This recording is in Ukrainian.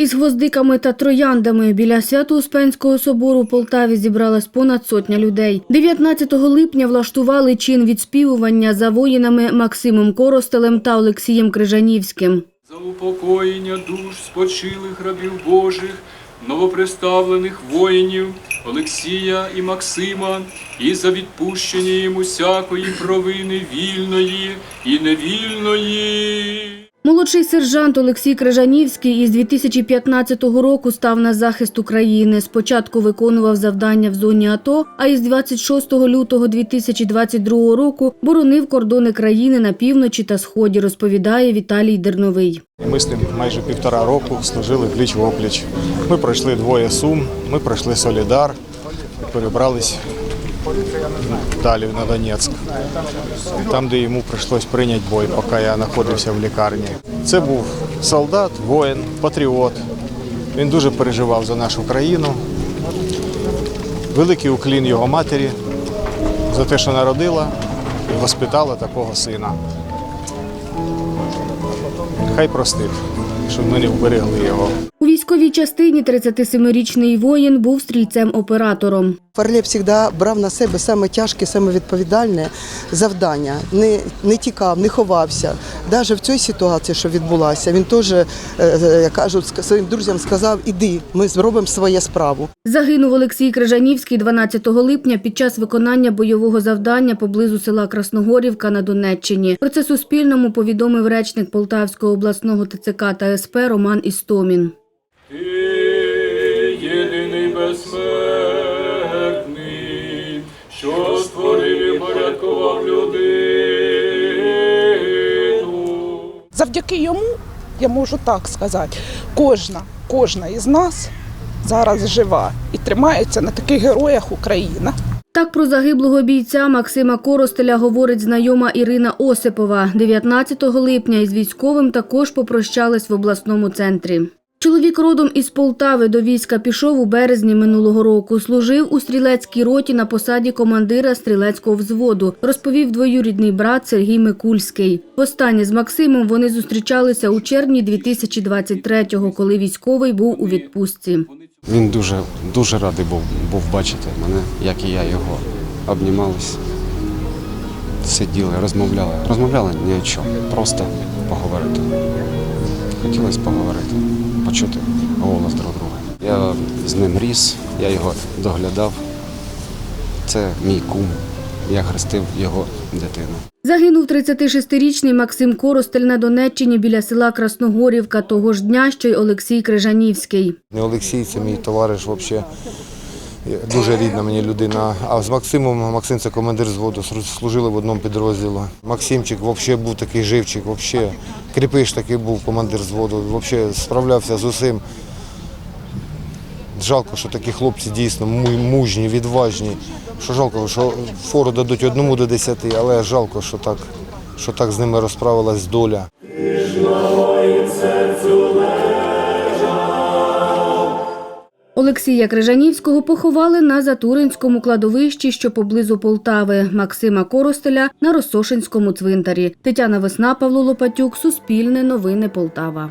Із гвоздиками та трояндами біля Свято-Успенського собору у Полтаві зібралась понад сотня людей. 19 липня влаштували чин відспівування за воїнами Максимом Коростелем та Олексієм Крижанівським. За упокоєння душ спочилих рабів Божих, новоприставлених воїнів Олексія і Максима, і за відпущення їм усякої провини вільної і невільної. Молодший сержант Олексій Крижанівський із 2015 року став на захист України. Спочатку виконував завдання в зоні АТО, а із 26 лютого 2022 року боронив кордони країни на півночі та сході, розповідає Віталій Дерновий. Ми з ним майже півтора року служили пліч в опліч. Ми пройшли двоє сум, ми пройшли Солідар перебрались далі на Донецьк, там, де йому прийшлось прийняти бой, поки я знаходився в лікарні. Це був солдат, воїн, патріот. Він дуже переживав за нашу країну. Великий уклін його матері за те, що народила і воспитала такого сина. Хай простив, щоб ми не вберегли його. У військовій частині 37-річний воїн був стрільцем-оператором. Фарлеп завжди брав на себе саме тяжке, саме відповідальне завдання. Не, не тікав, не ховався. Навіть в цій ситуації, що відбулася, він теж, е, е, як кажуть, своїм друзям сказав: іди, ми зробимо своє справу. Загинув Олексій Крижанівський 12 липня під час виконання бойового завдання поблизу села Красногорівка на Донеччині. Про це Суспільному повідомив речник Полтавського обласного ТЦК та СП Роман Істомін. Ти єдиний безсмертний, що створив і порядкував людину. Завдяки йому, я можу так сказати, кожна, кожна із нас зараз жива і тримається на таких героях Україна. Так про загиблого бійця Максима Коростеля говорить знайома Ірина Осипова. 19 липня із військовим також попрощались в обласному центрі. Чоловік родом із Полтави до війська пішов у березні минулого року. Служив у стрілецькій роті на посаді командира стрілецького взводу, розповів двоюрідний брат Сергій Микульський. Востаннє з Максимом вони зустрічалися у червні 2023-го, коли військовий був у відпустці. Він дуже, дуже радий був, був бачити мене, як і я його. Обнімались, сиділи, розмовляли. Розмовляли ні о чому, просто поговорити. Хотілося поговорити, почути голос друг друга. Я з ним ріс, я його доглядав. Це мій кум. Я хрестив його дитину. Загинув 36-річний Максим Коростель на Донеччині біля села Красногорівка того ж дня, що й Олексій Крижанівський. Не Олексій, це мій товариш, взагалі. Дуже рідна мені людина. А з Максимом, Максим це командир зводу, служили в одному підрозділі. Максимчик взагалі був такий живчик, взагалі. Кріпиш такий був командир зводу, взагалі справлявся з усім. Жалко, що такі хлопці дійсно мужні, відважні. Що жалко, що фору дадуть одному до десяти, але жалко, що так, що так з ними розправилась доля. Олексія Крижанівського поховали на Затуринському кладовищі, що поблизу Полтави, Максима Коростеля на Росошинському цвинтарі. Тетяна Весна, Павло Лопатюк, Суспільне новини Полтава.